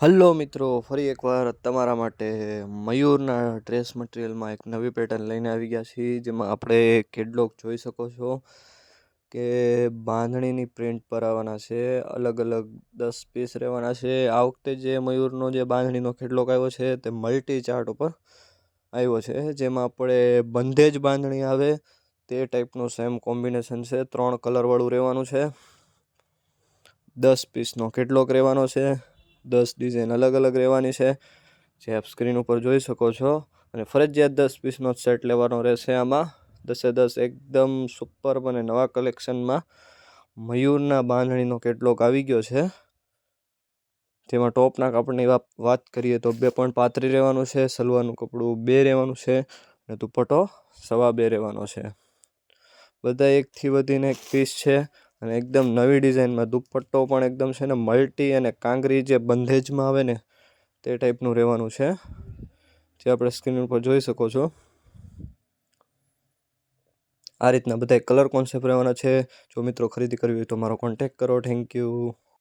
Hello મિત્રો, ફરી એકવાર તમારા માટે મયુરના ડ્રેસ મટીરિયલમાં એક નવી પેટર્ન લઈને આવી ગયા છીએ, જેમાં આપણે કેટલોગ જોઈ શકો છો કે બાંધણીની પ્રિન્ટ પર આવવાના છે અલગ અલગ દસ પીસ રહેવાના છે. આ વખતે જે મયુરનો જે બાંધણીનો કેટલોગ આવ્યો છે તે મલ્ટી ચાર્ટ ઉપર આવ્યો છે, જેમાં આપણે બંધેજ બાંધણી આવે તે ટાઈપનું સેમ કોમ્બિનેશન છે, ત્રણ કલરવાળું રહેવાનું છે. દસ પીસનો કેટલોગ રહેવાનો છે. દસ ડિઝાઇન અલગ અલગ રહેવાની છે. જે આપ સ્ક્રીન ઉપર જોઈ શકો છો. અને ફરજિયાત દસ પીસનો સેટ લેવાનો રહેશે આમાં. દસે દસ એકદમ સુપર અને નવા કલેક્શનમાં મયુરના બાંધણીનો કેટલોક આવી ગયો છે. તેમાં ટોપના કાપડની વાત કરીએ તો બે પોઈન્ટ પાંત્રી રહેવાનું છે. સલવાનું કપડું બે રહેવાનું છે. અને દુપટ્ટો સવા બે રહેવાનો છે. બધા એકથી વધીને એક પીસ છે. અને એકદમ નવી ડિઝાઇનમાં દુપટ્ટો પણ એકદમ છે ને મલ્ટી અને કાંગરી જે બંધેજમાં આવે ને તે ટાઈપનું રહેવાનું છે. જે આપણે સ્ક્રીન ઉપર જોઈ શકો છો. આ રીતના બધા કલર કોન્સેપ્ટ રહેવાના છે. જો મિત્રો ખરીદી કરવી હોય તો મારો કોન્ટેક કરો. Thank you